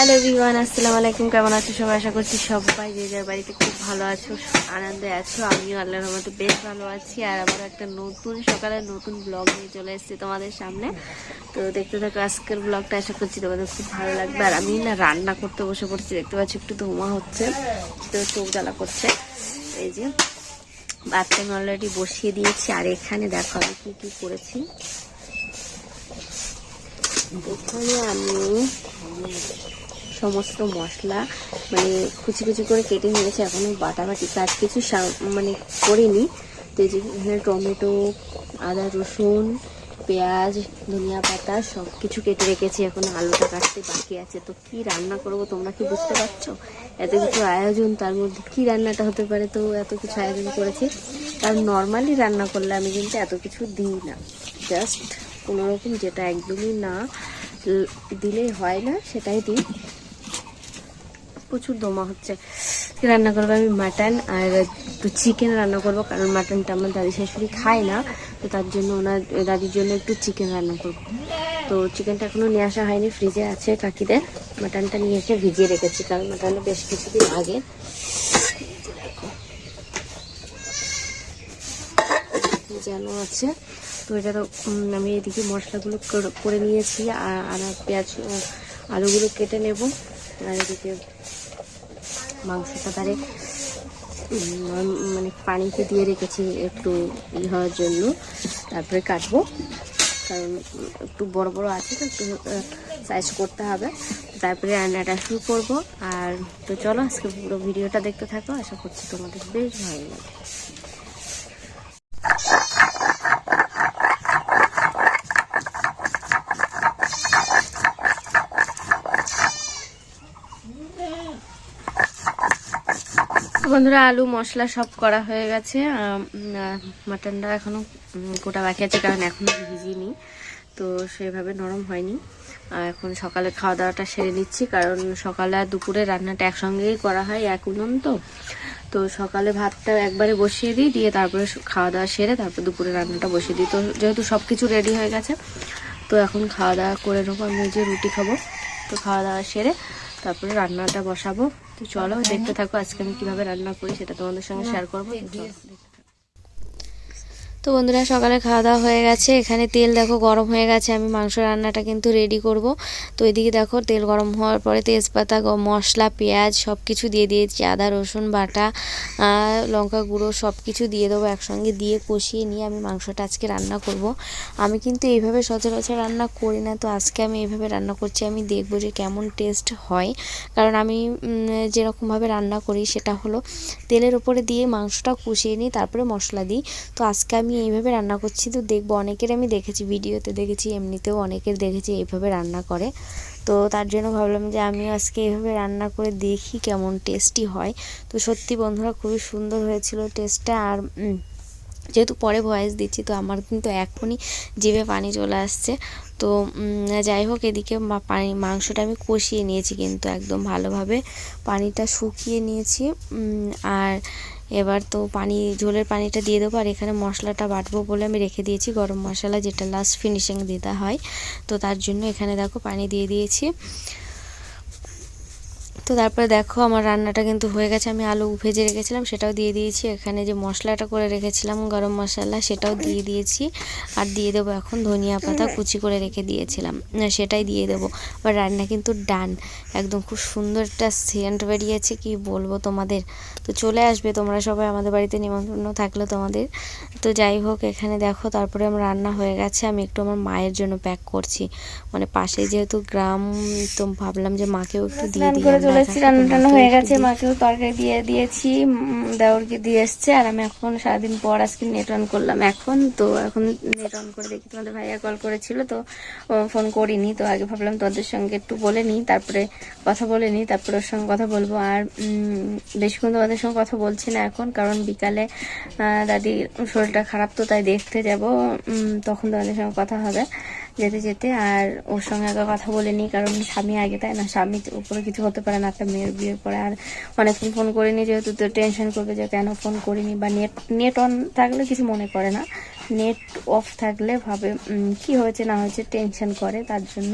Hello everyone আসসালামু আলাইকুম, কেমন আছো সবাই? আশা করছি সবাই যে যার বাড়িতে খুব ভালো আছো, আনন্দে আছো। আমিও আল্লাহর রহমতে বেশ ভালো আছি। আর আবার একটা নতুন সকালে নতুন ব্লগ নিয়ে চলে এসেছি তোমাদের সামনে। তো দেখতে থাকো আজকের ব্লগটা আশা করছি তোমাদের খুব ভালো লাগবে। আর আমি না রান্না করতে বসে পড়ছি, দেখতে পাচ্ছি একটু ধোঁয়া হচ্ছে তো চোখ জ্বালা করছে। এই যে বাচ্চা আমি অলরেডি বসিয়ে দিয়েছি। আর এখানে দেখো আমি কী কী করেছি। এখানে আমি সমস্ত মশলা মানে কুচি কুচি করে কেটে নিয়েছি, এখনও বাটাবাটি কাজ কিছু মানে করিনি। তো এখানে টমেটো, আদা, রসুন, পেঁয়াজ, ধনিয়া পাতা সব কিছু কেটে রেখেছি, এখন আলুটা কাটতে বাকি আছে। তো কি রান্না করব তোমরা কি বুঝতে পারছ? এত কিছু আয়োজন, তার মধ্যে কি রান্নাটা হতে পারে? তো এত কিছু আয়োজন করেছি। কারণ নর্মালি রান্না করলে আমি কিন্তু এত কিছু দিই না। জাস্ট কোনোরকম যেটা একদমই না, দিলেই হয় না, সেটাই দিই। প্রচুর দমা হচ্ছে। রান্না করব আমি মাটন আর একটু চিকেন রান্না করব, কারণ মাটনটা আমার দাদি শাশুড়ি খায় না, তো তার জন্য ওনার দাদির জন্য একটু চিকেন রান্না করব। তো চিকেনটা এখনও নিয়ে আসা হয়নি ফ্রিজে আছে কাকিদের। মাটনটা নিয়ে এসে ভিজিয়ে রেখেছি, কারণ মাটনটা বেশ কিছুদিন আগে। যেন আছে। তো এটা তো আমি এদিকে মশলাগুলো কর- নিয়েছি আর পেঁয়াজ, আলুগুলো কেটে নেব। আর এদিকে মাংসটা তারে মানে পানিতে দিয়ে রেখেছি একটু ই হওয়ার জন্য। তারপরে কাটবো। কারণ একটু বড় বড় আছে তো একটু সাইজ করতে হবে। তারপরে রান্নাটা শুরু করব। আর তো চলো, আজকে পুরো ভিডিওটা দেখতে থাকো। আশা করছি তোমাদের বেশ ভালো লাগে বন্ধুরা আলু মশলা সব করা হয়ে গেছে। মাটনটা এখনও উম, গোটা বাকি আছে কারণ এখনও ভিজিনি। তো সেভাবে নরম হয়নি। এখন সকালে খাওয়া দাওয়াটা সেরে নিচ্ছি কারণ সকালে আর দুপুরে রান্নাটা একসঙ্গেই করা হয় এক উনুন তো। তো সকালে ভাতটা একবারে বসিয়ে দিই দিয়ে তারপরে খাওয়া দাওয়া সেরে তারপর দুপুরে রান্নাটা বসিয়ে দিই। তো যেহেতু সব কিছু রেডি হয়ে গেছে তো এখন খাওয়া দাওয়া করে নেব। আমি যে রুটি খাব। তো খাওয়া দাওয়া সেরে তারপরে রান্নাটা বসাবো। তো চলো দেখতে থাকো আজকে আমি কীভাবে রান্না করি সেটা তোমাদের সঙ্গে শেয়ার করব। তো বন্ধুরা সকালে খাওয়া দাওয়া হয়ে গেছে। এখানে তেল দেখো গরম হয়ে গেছে। আমি মাংস রান্নাটা কিন্তু রেডি করব। তো এদিকে দেখো তেল গরম হওয়ার পরে তেজপাতা মশলা, পেঁয়াজ সব কিছু দিয়ে দিয়েছি। আদা, রসুন, বাটা লঙ্কা গুঁড়ো সব কিছু দিয়ে দেবো একসঙ্গে দিয়ে কষিয়ে নিয়ে আমি মাংসটা আজকে রান্না করব। আমি কিন্তু এইভাবে সচরাচর রান্না করি না। তো আজকে আমি এইভাবে রান্না করছি। আমি দেখব যে কেমন টেস্ট হয়। কারণ আমি যেরকমভাবে রান্না করি সেটা হলো তেলের ওপরে দিয়ে মাংসটা কষিয়ে নিই তারপরে মশলা দিই। তো আজকে আমি এইভাবে রান্না করছি। তো দেখব অনেকের আমি দেখেছি ভিডিওতে দেখেছি, এমনিতেও অনেকের দেখেছি এইভাবে রান্না করে। তো তার জন্য ভাবলাম যে আমি আজকে এইভাবে রান্না করে দেখি কেমন টেস্টি হয়। তো সত্যি বন্ধুরা খুবই সুন্দর হয়েছিল টেস্টটা আর যেহেতু পরে ভয়েস দিচ্ছি, তো আমার কিন্তু এখনই জিভে পানি চলে আসছে। তো যাই হোক, এদিকে পানি, মাংসটা আমি কষিয়ে নিয়েছি কিন্তু একদম ভালোভাবে। পানিটা শুকিয়ে নিয়েছি আর এবার তো পানি, ঝোলের পানিটা দিয়ে দেবো, আর এখানে মশলাটা বাটবো বলে আমি রেখে দিয়েছি, গরম মশলা, যেটা লাস্ট ফিনিশিং দিতে হয়। তো তার জন্য এখানে দেখো পানি দিয়ে দিয়েছি। তো তারপরে দেখো আমার রান্নাটা কিন্তু হয়ে গেছে। আমি আলু ভেজে রেখেছিলাম সেটাও দিয়ে দিয়েছি। এখানে যে মশলাটা করে রেখেছিলাম গরম মশলা সেটাও দিয়ে দিয়েছি। আর দিয়ে দেবো এখন ধনিয়া পাতা কুচি করে রেখে দিয়েছিলাম। সেটাই দিয়ে দেবো। আর রান্না কিন্তু ডান। একদম খুব সুন্দর একটা সেন্ট বেরিয়েছে কি বলব তোমাদের। তো চলে আসবে তোমরা সবাই আমাদের বাড়িতে নিমন্ত্রণ থাকলে তোমাদের। তো যাই হোক এখানে দেখো তারপরে আমার রান্না হয়ে গেছে। আমি একটু আমার মায়ের জন্য প্যাক করছি। মানে পাশে যেহেতু গ্রাম তো ভাবলাম যে মাকেও একটু দিয়ে দিই একা, তো রান্না টান্না হয়ে গেছে দিই। মাকেও তরকারি দিয়ে দিয়েছি দেওরকে দিয়ে এসছে আর আমি এখন সারাদিন পর আজকে নেট অন করলাম এখন তো এখন নেট অন করে দেখি তোমাদের ভাইয়া কল করেছিল তো ফোন করিনি তো আগে ভাবলাম তোদের সঙ্গে একটু বলে নিই তারপরে কথা বলে নিই তারপরে ওর সঙ্গে কথা বলব আর বেশিক্ষণ তোমাদের সঙ্গে কথা বলছি না এখন কারণ বিকালে দাদির শরীরটা খারাপ তো তাই দেখতে যাব তখন তোমাদের সঙ্গে কথা হবে যেতে যেতে আর ওর সঙ্গে আগে কথা বলে নিই কারণ স্বামী আগে, তাই না? স্বামী উপরে কিছু হতে পারে না, একটা মেয়ের বিয়ের পরে। আর অনেকক্ষণ ফোন করিনি, যেহেতু তো টেনশন করবে যে কেন ফোন করিনি, বা নেট নেট অন থাকলে কিছু মনে করে না। নেট অফ থাকলে ভাবে কি হয়েছে না হয়েছে টেনশন করে তার জন্য।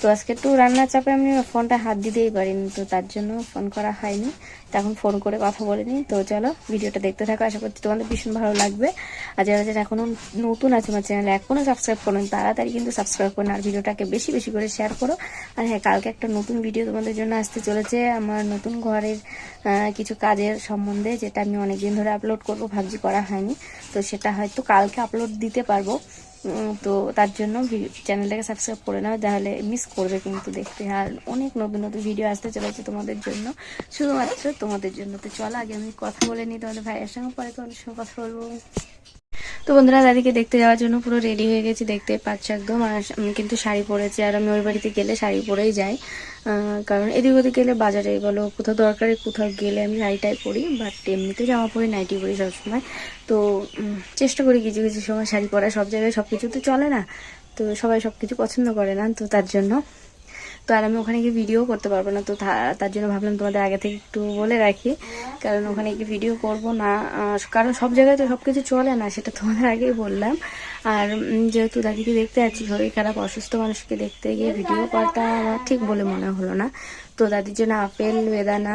তো আজকে একটু রান্নার চাপে আমি ফোনটা হাত দিতেই পারিনি, তো তার জন্য ফোন করা হয়নি। তো এখন ফোন করে কথা বলে নিই। তো চলো, ভিডিওটা দেখতে থাকো। আশা করছি তোমাদের ভীষণ ভালো লাগবে। আর যারা যারা এখনও নতুন আছে আমার চ্যানেলে এখনও সাবস্ক্রাইব করুন তাড়াতাড়ি কিন্তু সাবস্ক্রাইব করুন আর ভিডিওটাকে বেশি বেশি করে শেয়ার করো। আর হ্যাঁ কালকে একটা নতুন ভিডিও তোমাদের জন্য আসতে চলেছে। আমার নতুন ঘরের কিছু কাজের সম্বন্ধে, যেটা আমি অনেকদিন ধরে আপলোড করব, ভাবছি করা হয়নি। তো সেটা হয়তো কালকে আপলোড দিতে পারব। তো তার জন্য চ্যানেলটাকে সাবস্ক্রাইব করে নেওয়া তাহলে মিস করবে কিন্তু দেখতে। আর অনেক নতুন নতুন ভিডিও আসতে চলেছে তোমাদের জন্য। শুধুমাত্র তোমাদের জন্য। তো চলো, আগে আমি কথা বলে নিই তোমাদের ভাইয়ের সঙ্গে, পরে তোমাদের সঙ্গে কথা বলব। তো বন্ধুরা, দাদিকে দেখতে যাওয়ার জন্য পুরো রেডি হয়ে গেছি, দেখতে পাচ্ছ একদম। আর আমি কিন্তু শাড়ি পরেছি, আর আমি ওর বাড়িতে গেলে শাড়ি পরেই যাই। কারণ এদিক ওদিক গেলে বাজারে বলো, কোথাও দরকারে কোথাও গেলে আমি শাড়িটাই পরি বাট এমনিতে জামা পরি নাইটি পরি সবসময়। তো চেষ্টা করি কিছু কিছু সময় শাড়ি পরা, সব জায়গায় সব কিছু তো চলে না। তো সবাই সব কিছু পছন্দ করে না, তো তার জন্য তো আর আমি ওখানে গিয়ে ভিডিও করতে পারব না। তো তার জন্য ভাবলাম তোমাদের আগে থেকে একটু বলে রাখি। কারণ ওখানে গিয়ে ভিডিও করব না কারণ সব জায়গায় তো সব কিছু চলে না, সেটা তোমাদের আগেই বললাম। আর যেহেতু দাদিকে দেখতে যাচ্ছি, শরীর খারাপ, অসুস্থ মানুষকে দেখতে গিয়ে ভিডিও করাটা আমার ঠিক বলে মনে হলো না। তো দাদির জন্য আপেল, বেদানা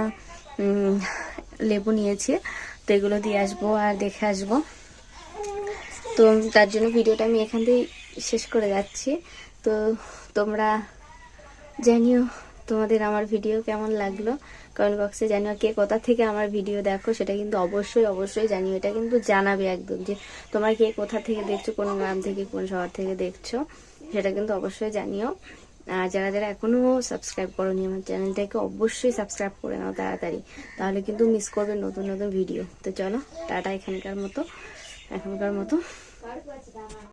লেবু নিয়েছি। তো এগুলো দিয়ে আসব আর দেখে আসব। তো তার জন্য ভিডিওটা আমি এখান থেকেই শেষ করে যাচ্ছি। তো তোমরা জানিও তোমাদের আমার ভিডিও কেমন লাগল? কমেন্ট বক্সে জানিও কে কোথা থেকে আমার ভিডিও দেখো, সেটা কিন্তু অবশ্যই অবশ্যই জানিও। এটা কিন্তু জানাবে একদম যে তোমার কে কোথা থেকে দেখছ, কোন গ্রাম থেকে, কোন শহর থেকে দেখছ, সেটা কিন্তু অবশ্যই জানিও। আর যারা যারা এখনও সাবস্ক্রাইব করোনি আমার চ্যানেলটাকে অবশ্যই সাবস্ক্রাইব করে নাও তাড়াতাড়ি, তাহলে কিন্তু মিস করবে নতুন নতুন ভিডিও তো চলো, টাটা এখানকার মতো, এখনকার মতো।